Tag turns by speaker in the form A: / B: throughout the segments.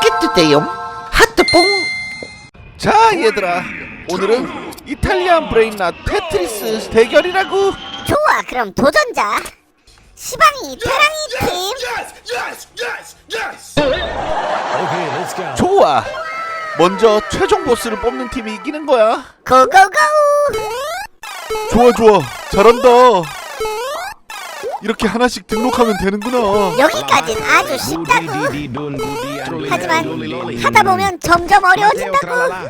A: 좋겠는데요? 하트뽕. 자 얘들아. 오늘은 이탈리안 브레인낫 테트리스 대결이라고.
B: 좋아 그럼 도전자. 시방이 태랑이 팀.
A: 좋아. 먼저 최종 보스를 뽑는 팀이 이기는 거야.
B: 고고고.
A: 좋아 좋아. 잘한다 이렇게 하나씩 등록하면 되는구나.
B: 여기까진 아주 쉽다고. 하지만 하다 보면 점점 어려워진다고.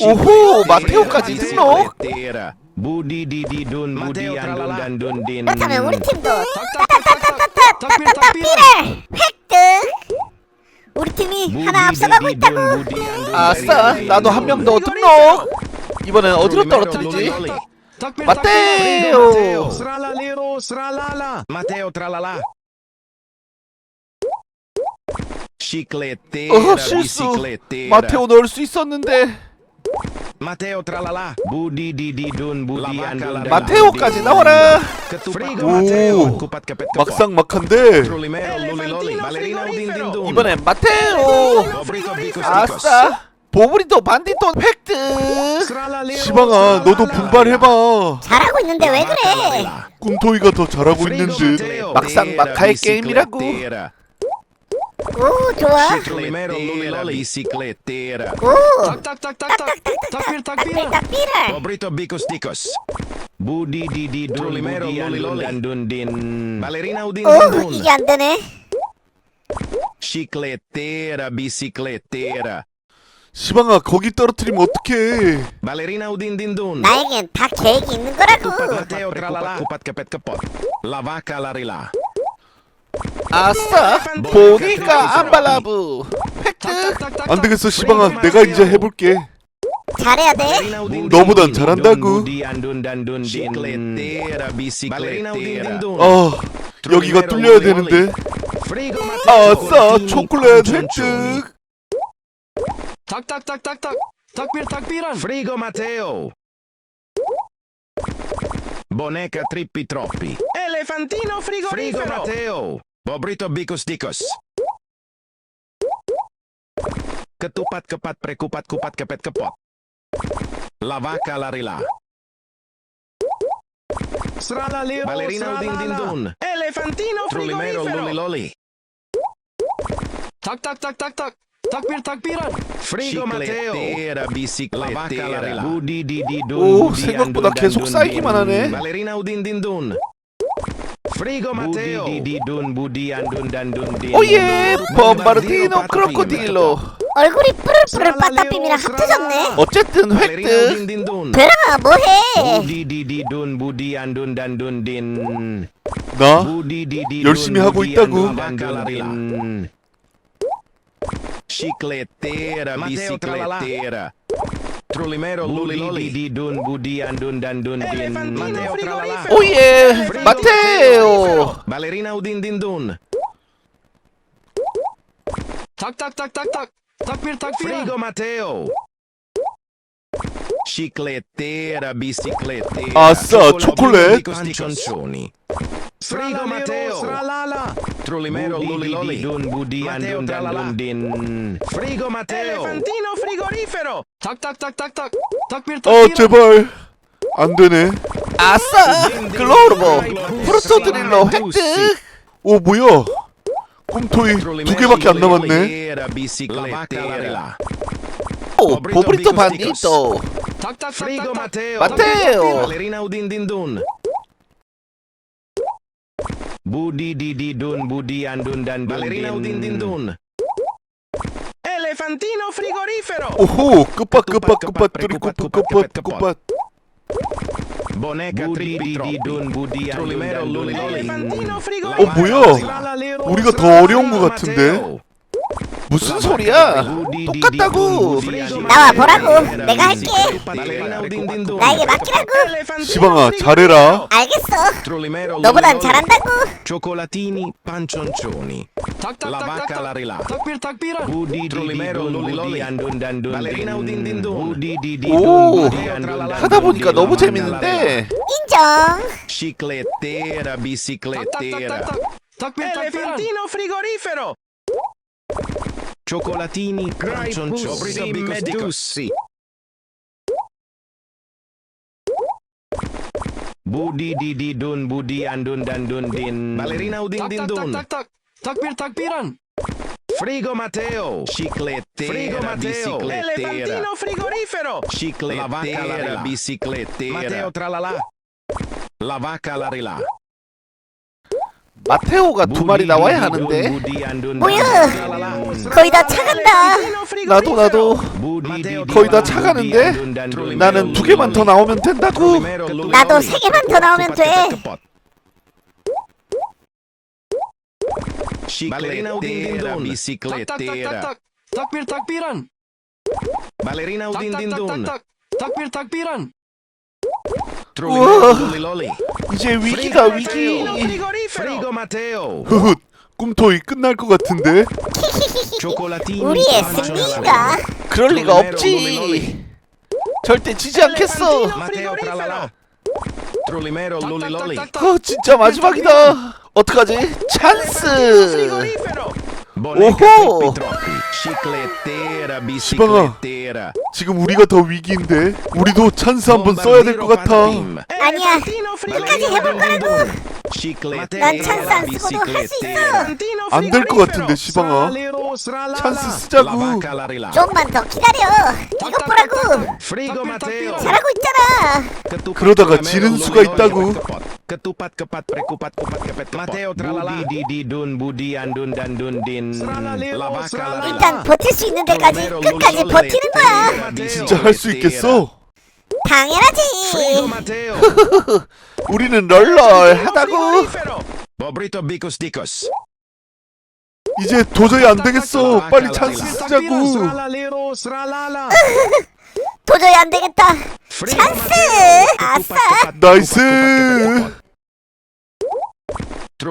A: 오호 마테오까지 등록?
B: 그렇다면 우리 팀도 따따따따따따따따 삐를 획득. 우리 팀이 하나 앞서가고 있다고.
A: 아싸 나도 한 명 더 등록. 이번엔 어디로 떨어뜨리지
C: Mateo! Mateo. Mateo, tralala. Chiclete.
A: 어, 실수. 마테오 넣을 수 있었는데.
C: 마테오 트랄라 부디디디둔 부디 안둔
A: 마테오까지 나와라 오 막상 막한데 이번엔 마테오 아싸 보브리토 반디토 획득 시방아 너도 분발해봐
B: 잘하고 있는데 왜 그래?
A: 꿈토이가 더 잘하고 있는 듯 막상 막하의 게임이라고
B: 오 좋아.
C: Primero Luli la bicicletera.
B: 오.
D: Tak tak tak tak tak. Takbir takbir. 딱비를. Pobrito bicos ticos. Budi di di dun
C: Primero Luli Loli dan dun din. Balerina udin dun
B: 오
C: dun.
B: 이게 안 되네.
C: Chicletera bicicletera.
A: 시방아 거기 떨어뜨리면 어떡해?
C: 발레리나 우딘딘둔
B: 나에겐 다 계획이 있는 거라고.
C: Kupat kapet kapot La vaca la rila.
A: 아싸 보니까 안발라브 획득 안 되겠어 시방아. 내가 이제 해볼게.
B: 잘해야 돼.
A: 너보단 잘한다고. 아 여기가 뚫려야 되는데. 아싸. 초콜릿 획득
D: Tak, tak, tak, tak, tak. Takbir, takbiran.
C: Frigo Mateo. Boneca trippi troppi. Elefantino frigo Frigo Mateo. Bobrito bicus dicus. Ketupat kepat prekupat kupat kepet kepot. La vaca larila. Strada leo, Ballerina din din dun. Elefantino frigorifero. Trulimero loli
D: loli. Tak, tak, tak, tak, tak. Takbir, takbiran.
C: Frigo Mateo. Bicicletera, bicicletera.
A: 오, 생각보다 계속 쌓이기만 하네.
C: Valerina Udindindun. Frigo Mateo. Budididun, budiandun, dandun.
A: 오예, 범바르티노 크로코딜로.
B: 얼굴이 푸르푸르 빠따빔이랑 합쳐졌네.
A: 어쨌든 획득.
B: 베라가 뭐해?
C: 부디디디돈 부디안돈 단돈딘. 나
A: 열심히 하고 있다고.
C: chicleteira, bicicleteira. Trulimero, luliloli, didun, budian, dun, dan, dun, din. Mateo, tralala.
A: Oh yeah, Mateo!
C: Ballerina, udin, din, dun.
D: Tak, tak, tak, tak, tak. Takbir, takbir.
C: Frigo, Mateo. Chicleteira, bicicleteira.
A: 아싸, 초콜릿.
C: 초콜릿. Frigo Matteo Stralala Trullimero luli loli dun budi andun dan dun din Frigo Matteo Elefantino frigorifero
D: 딱딱딱딱딱
A: 어
D: 딱빌딱비란
A: 제발 안 되네 아싸 글로우버 프로토 드릴러 획득 오 뭐야 꿈토이 두 개밖에 안 남았네 오 보브리토 반디토 마테오
C: Budi dididun budi andun dan Balerina udin din dun. Elefantino frigorifero.
A: Uhu, kupat kupat kupat kupat kupat kupat.
C: Boneca dididun budi andun dan Elefantino frigorifero.
A: 어 뭐야? 우리가 더 어려운 것 같은데. 무슨 소리야 똑같다고
B: 나와 보라고 내가 할게 나에게 맡기라고
A: 시방아 잘해라
B: 알겠어 너보단 잘한다고
C: andun Ballerina udin di di
A: 오 하다 보니까 너무 재밌는데
B: 인정
D: takbir takbiran
C: Elefantino frigorifero. Cioccolatini, cancionciò, medussi. Budi didi dun budi andun dan dun din. Ballerina udin din
D: tak tak
C: dun.
D: tak tak takbir takbiran
C: Frigo Matteo. Ciclettera, Frigo Matteo. Elefantino frigorifero. Ciclettera, la vacca la biciclettera. Matteo tralala. La vacca la rilà.
A: 마테오가 두 마리 나와야 하는데
B: 뭐야? 거의 다 차간다.
A: 나도 나도 거의 다 차가는데? 나는 두 개만 더 나오면 된다고
B: 나도 세 개만 더 나오면 돼.
D: Takbir takbiran
C: Ballerina udin
D: tak
C: din
D: tak tak
C: dun.
D: tak takbir takbiran
C: Trullimero lolli
A: 이제 위기다 위기
C: Frigo Matteo.
A: 흐흐 꿈토이 끝날 것 같은데.
B: 우리의. 승리가
A: 그럴 리가 없지 절대 지지 않겠어 어 진짜 마지막이다 어떡하지 찬스.
C: Boneca biciclettera.
A: 지금 우리가 더 위기인데 우리도 찬스 한번 써야 될 것 같아
B: 아니야. 끝까지 해볼 거라고. 난 찬스 안 쓰고도 할수 있어.
A: 안될것 같은데, 시방아. 찬스 쓰자고.
B: 좀만 더 기다려. 이것 보라고. 잘하고 있잖아.
A: 그러다가 지는 수가 있다고.
C: Ketupat kepat prekupat kupat kepet 마테오 트랄랄라. 부디 둔 부디 안둔 단둔 딘. 라바카
B: 일단 버틸 수 있는 데까지 끝까지 버티는 거야.
A: 진짜 할 수 있겠어
B: 당연하지.
C: 마테오.
A: 우리는 널널하다고
C: 보브리토 비코스 디코스.
A: 이제 도저히 안 되겠어 빨리 찬스 쓰자고
C: 스랄랄리로 스랄랄라.
B: 도저히 안 되겠다. 찬스! 아싸!
A: 나이스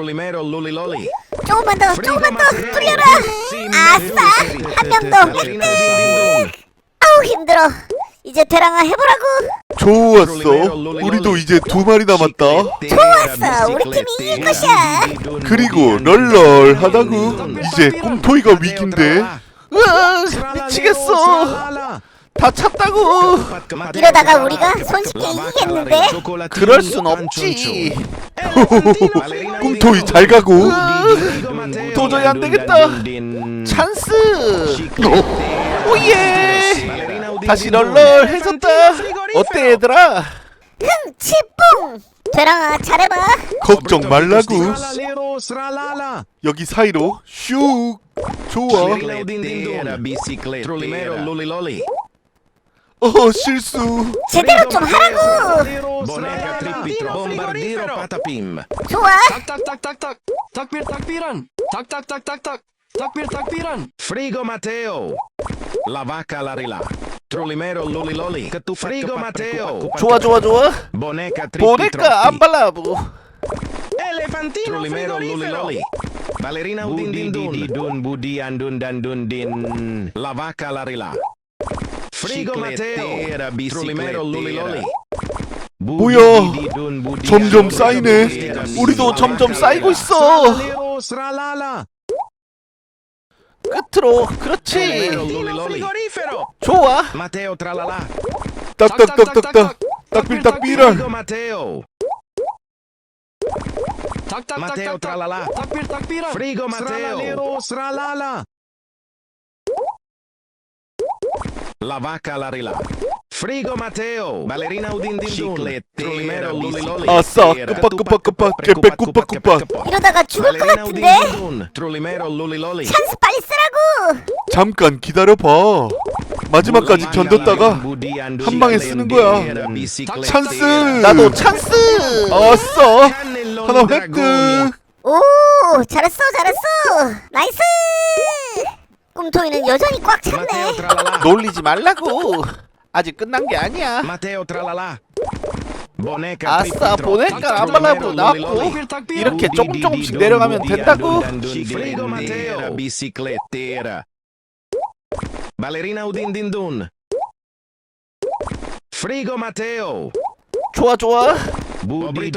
C: 트롤리메로 룰리롤리.
B: 조금만 더, 조금만 더 뚫려라. 아싸! 한 명 더. 아우 힘들어. 이제 대랑아 해보라고.
A: 좋았어 우리도 이제 두 마리 남았다
B: 좋았어. 우리 팀이 이길 것이야.
A: 그리고 널널 하다고 이제 꿈토이가 위기인데 으아 미치겠어 다 찼다고.
B: 이러다가 우리가 손쉽게 이기겠는데?
A: 그럴 순 없지. 꿈토이 잘 가고. 도저히 안 되겠다. 찬스. 오예. 다시 널널 해졌다. 어때 얘들아?
B: 흥, 치뿡! 대랑아 잘해봐.
A: 걱정 말라고. 여기 사이로 슉. 좋아 어 실수
B: 제대로 좀 하라고.
C: 보네카 트리피트로 bombardiero patapim.
B: 좋아.
D: tak tak tak tak takbir takbiran
C: Frigo Matteo. La vacca alla rilà. Trollimero loliloli. Frigo Matteo.
A: 좋아 좋아 좋아
C: Boneca trippi
A: 보니까 안 발라보
C: Elefantino Trollimero loliloli. Ballerina udin din dun. dun budi andun dan dun din. La vacca alla rilà. Frigo Matteo. Trollimero loliloli.
A: 뭐야 점점 쌓이네 우리도 점점 쌓이고 있어. 끝으로 그렇지. 좋아. 딱딱딱딱딱
C: Matteo. tralala.
D: takbir takbiran
C: Frigo Matteo. Sralala. La vacca alla rilà. Frigo Matteo. Ballerina udin din Ciclettera loliloli.
A: 아싸 끄빡끄빡끄빡 개빼 꾸빡꾸빡
B: 이러다가 죽을 것
C: Ballerina udin
B: 같은데?
C: din dun. Trollimero loliloli.
B: 찬스 빨리 쓰라고.
A: 잠깐 기다려봐 마지막까지 견뎠다가 한 방에 쓰는 거야 찬스 나도 찬스 아싸 하나 획득
B: 오, 잘했어, 잘했어. 나이스. 꿈토이는 여전히 꽉 찼네.
A: 놀리지 말라고 아직 끝난 게 아니야
C: Matteo tralala. Boneca
A: 아싸 보니까 안 나왔고
D: takbir takbiran
A: 이렇게 조금 조금씩 내려가면 된다고
C: Frigo Matteo. Biciclettera. Ballerina udin din dun. Frigo Matteo.
A: 좋아 좋아 우리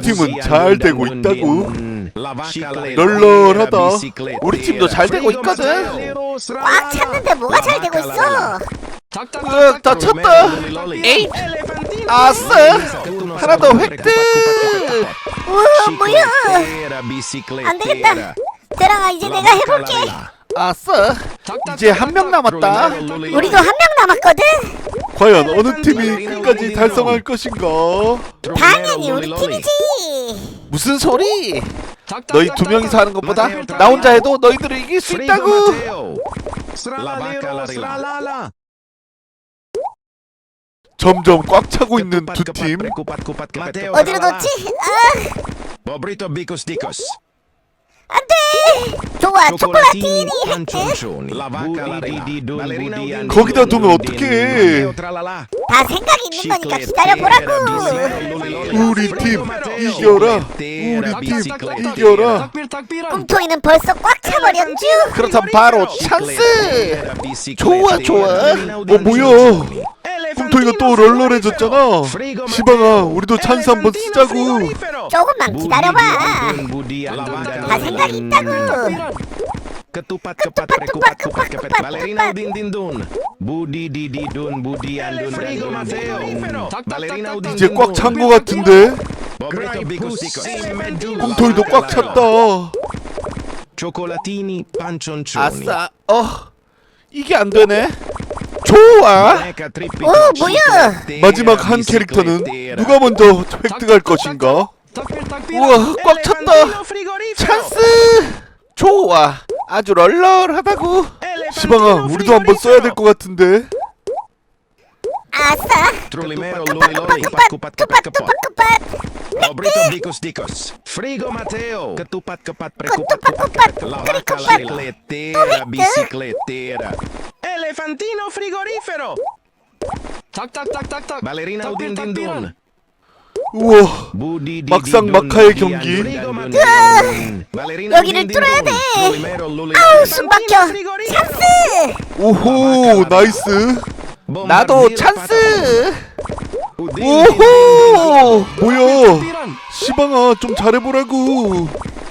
A: 팀은 잘 되고 있다고. 널널하다. 우리 팀도 잘 되고 있거든.
B: 꽉 찼는데 뭐가 잘 되고 있어?
A: 으악, 다 쳤다. 에잇. 아싸. 하나 더 획득.
B: 우와 뭐야? 안 되겠다. 대랑아 이제 내가 해볼게.
A: 아싸. 이제 한 명 남았다.
B: 우리도 한 명 남았거든.
A: 과연 어느 팀이 끝까지 달성할 것인가?
B: 당연히 우리 팀이지.
A: 무슨 소리? 너희 두 명이서 하는 것보다 나 혼자 해도 너희들을 이길 수 있다고. 점점 꽉 차고 있는 두 팀.
B: 어디로 놓지? 아
C: Bobrito bicos dicos.
B: 안돼. 좋아 초콜라티니.
A: 거기다 두면 어떡해?
B: 다 생각이 있는 거니까 기다려보라고.
A: 우리 팀 이겨라. 우리 팀 이겨라.
B: 꿈토이는 벌써 꽉 차버렸쥬.
A: 그렇다면 바로 찬스. 좋아 좋아. 어 뭐야? 꿈토이가 또 럴럴해졌잖아. 시방아, 우리도 찬스 한번 쓰자고.
B: 조금만 기다려봐. 다 생각이 있다고.
C: Ketupat kepat prekupat kupat kepet balerina udin din dun. Budi di di dun budi andun Frigo Matteo. Balerina udin
A: 이제 꽉 찬 거 같은데. 꿈토이도 꽉 찼다. 아싸. 어. 이게 안 되네. 좋아.
B: 어, 뭐야?
A: 마지막 한 캐릭터는. 누가 먼저 획득할 것인가? 우와, 꽉 찼다. 찬스. 좋아. 아주 럴럴하다고. 시방아, 우리도 한번 써야 될 것 같은데.
C: asa.
B: Trulimero, lumiloli,
C: kupat,
B: kupat, kupat, kupat, kupat.
C: Obrito dikus dikus. Frigo Mateo. Ketupat, kepat, prekupat, kupat,
B: kupat.
C: Lavaca,
B: letera,
C: bicicletera. Elefantino frigorifero. Tak, tak, tak, tak,
A: tak. Balerina
C: udin din
A: din. Wah,
C: 막상
A: 막하의 경기
B: 여기를 뚫어야 돼 아우 숨 sembako. 참스
A: Uhu, nice. 나도 찬스! 오호! 뭐야? 시방아 좀 잘해보라고.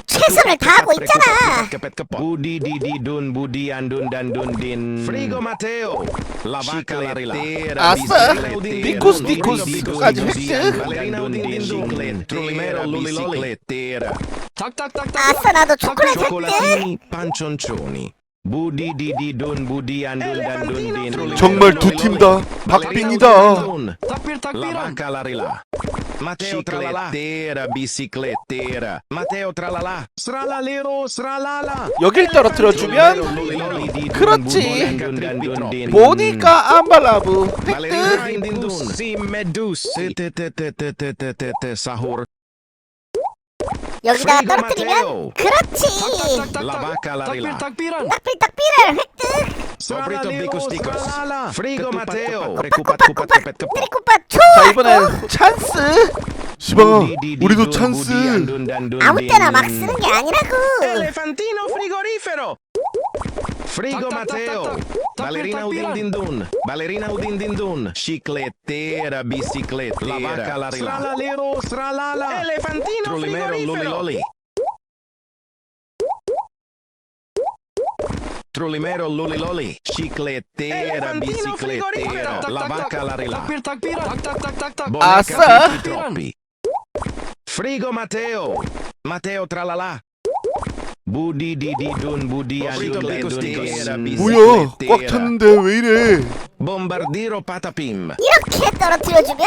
B: 최선을 다하고 있잖아.
A: 아싸. 디코스 디코스. 디코까지 획득.
B: 아싸 나도 초콜릿 획득.
C: 부디 디디 돈 부디 안돈 단돈 딘
A: 정말 두 팀다 박빙이다
C: 라바카라릴라 마테오 트라라 비시클레테라 마테오 트랄라 스랄라레로 스랄라라
A: 여길 떨어뜨려주면 그렇지. 보니까 암발라브 획득.
C: 시메두스 사호르
B: 여기다가 떨어뜨리면. 그렇지.
C: La vaca la rila
B: 딱필 딱필을 획득.
C: Sobrito bicos ticos Frigo cupat
B: 트리코빠
A: 자. 이번엔 찬스. 시방아, 우리도 찬스.
B: 아무 때나 막 쓰는 게 아니라고.
C: Elefantino frigorifero Frigo Mateo.
D: Valerina
C: Udin Dindun. Valerina Udin Dindun. Chicletera, bicicletera. La vaca, la Tralalero, tralala. Elefantino, Trulimero, luliloli. Trulimero, luliloli. Chicletera, bicicletera. La vaca, la rila. Asa. Frigo Mateo. Mateo, tralala. 무디 디디돈 무디 아니
A: 뭐야 꽉 찼는데 왜 이래
C: Bombardiro patapim.
B: 이렇게 떨어뜨려주면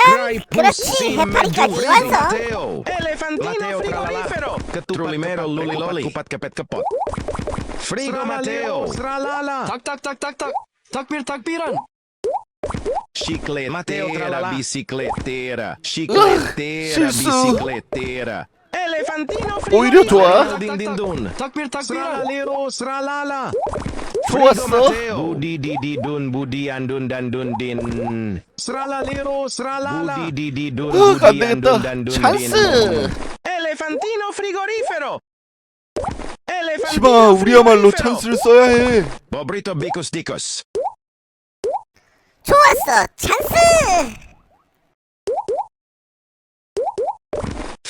B: 그렇지 해파리까지 완성.
C: Elefantino frigorifero. Trullimero luliloli. Kupat kapet kapot. Frigo Mateo. Tralala. Tak tak tak tak tak.
A: Takbir takbiran.
C: Chicletera bicicletera Chicletera bicicletera
A: 오히려 좋아.
C: 딩딩돈.
A: 딱라라 좋았어.
C: 부디디디돈 부디안돈 단돈딘.
A: 스랄라레오 스랄라라.
C: 부디디디돈 부디안돈
A: 찬스. 엘레판티노 프리고리페로. 시바 우리야말로 찬스를 써야 해.
C: 버브리토 비코스 디코스.
B: 좋았어. 찬스.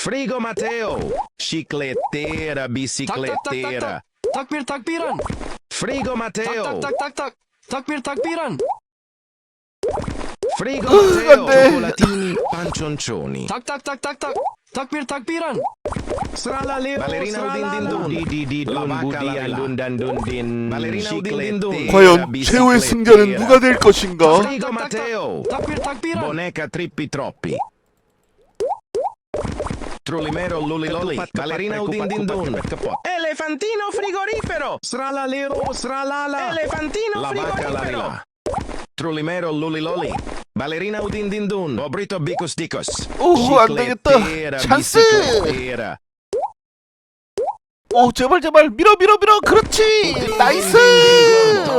C: Frigo Matteo. Ciclettera, biciclettera.
D: Takbir takbiran.
C: Frigo
D: Tak
C: Matteo.
D: tak tak tak tak. Takbir takbiran.
C: Frigo
A: Uh,
C: Matteo. Cioccolatini, pancioncioni.
D: Tak tak tak tak tak. Takbir takbiran.
C: Sralalero, Ballerina udin din dun. Di di di dun budi dun dan dun din. Ballerina udin din dun.
A: 과연 최후의 승자는 누가 될 것인가?
C: Frigo Matteo.
D: Takbir takbiran.
C: Boneca trippi troppi. Trollimero luliloli. Ballerina udin din dun. Elefantino frigorifero. Sralalero sralala. Elefantino La vaca la rila. Trollimero luliloli. Ballerina udin din dun. Obrito bicos dicos.
A: 오, 안 되겠 오 제발 제발. 밀어 밀어 밀어. 그렇지. 나이스.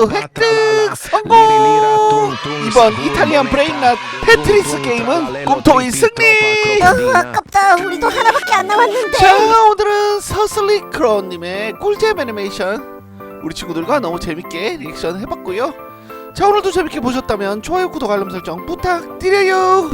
A: 획득 성공. 이번 이탈리안 브레인낫 테트리스 게임은 꿈토의 승리.
B: 어, 아깝다. 우리도 하나밖에 안 남았는데.
A: 자 오늘은 서슬리 크로님의 꿀잼 애니메이션. 우리 친구들과 너무 재밌게 리액션 해봤고요. 자 오늘도 재밌게 보셨다면 좋아요 구독 알람 설정 부탁드려요